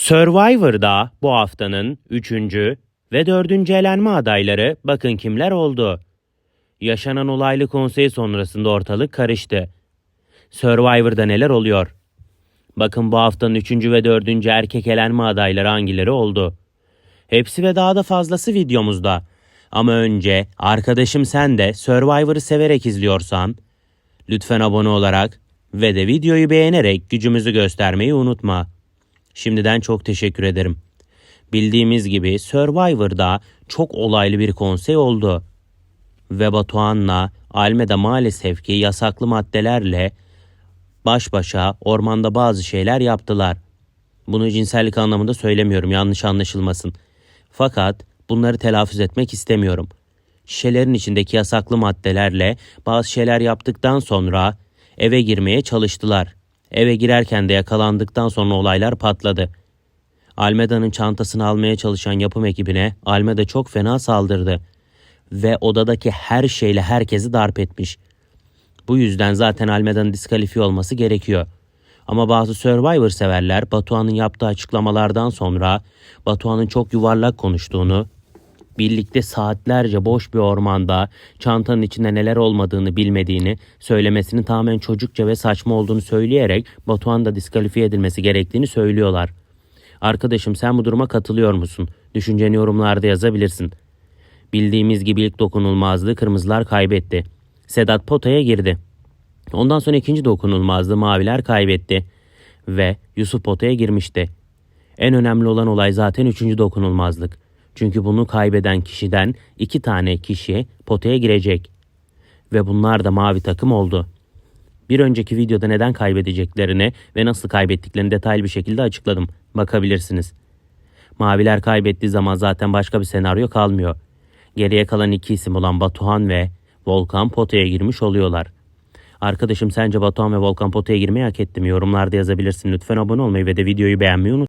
Survivor'da bu haftanın 3. ve 4. elenme adayları bakın kimler oldu. Yaşanan olaylı konsey sonrasında ortalık karıştı. Survivor'da neler oluyor? Bakın bu haftanın 3. ve 4. erkek elenme adayları hangileri oldu? Hepsi ve daha da fazlası videomuzda. Ama önce arkadaşım sen de Survivor'ı severek izliyorsan lütfen abone olarak ve de videoyu beğenerek gücümüzü göstermeyi unutma. Şimdiden çok teşekkür ederim. Bildiğimiz gibi Survivor'da çok olaylı bir konsey oldu. Ve Batuhan'la Almeda maalesef ki yasaklı maddelerle baş başa ormanda bazı şeyler yaptılar. Bunu cinsellik anlamında söylemiyorum yanlış anlaşılmasın. Fakat bunları telaffuz etmek istemiyorum. Şişelerin içindeki yasaklı maddelerle bazı şeyler yaptıktan sonra eve girmeye çalıştılar. Eve girerken de yakalandıktan sonra olaylar patladı. Almeda'nın çantasını almaya çalışan yapım ekibine Almeda çok fena saldırdı ve odadaki her şeyle herkesi darp etmiş. Bu yüzden zaten Almeda'nın diskalifiye olması gerekiyor. Ama bazı Survivor severler Batuhan'ın yaptığı açıklamalardan sonra Batuhan'ın çok yuvarlak konuştuğunu, birlikte saatlerce boş bir ormanda çantanın içinde neler olmadığını bilmediğini, söylemesinin tamamen çocukça ve saçma olduğunu söyleyerek Batuhan da diskalifiye edilmesi gerektiğini söylüyorlar. Arkadaşım sen bu duruma katılıyor musun? Düşünceni yorumlarda yazabilirsin. Bildiğimiz gibi ilk dokunulmazlığı kırmızılar kaybetti. Sedat potaya girdi. Ondan sonra ikinci dokunulmazlığı maviler kaybetti. Ve Yusuf potaya girmişti. En önemli olan olay zaten üçüncü dokunulmazlık. Çünkü bunu kaybeden kişiden iki tane kişi potaya girecek. Ve bunlar da mavi takım oldu. Bir önceki videoda neden kaybedeceklerini ve nasıl kaybettiklerini detaylı bir şekilde açıkladım. Bakabilirsiniz. Maviler kaybettiği zaman zaten başka bir senaryo kalmıyor. Geriye kalan iki isim olan Batuhan ve Volkan potaya girmiş oluyorlar. Arkadaşım sence Batuhan ve Volkan potaya girmeyi hak etti mi? Yorumlarda yazabilirsin. Lütfen abone olmayı ve de videoyu beğenmeyi unutma.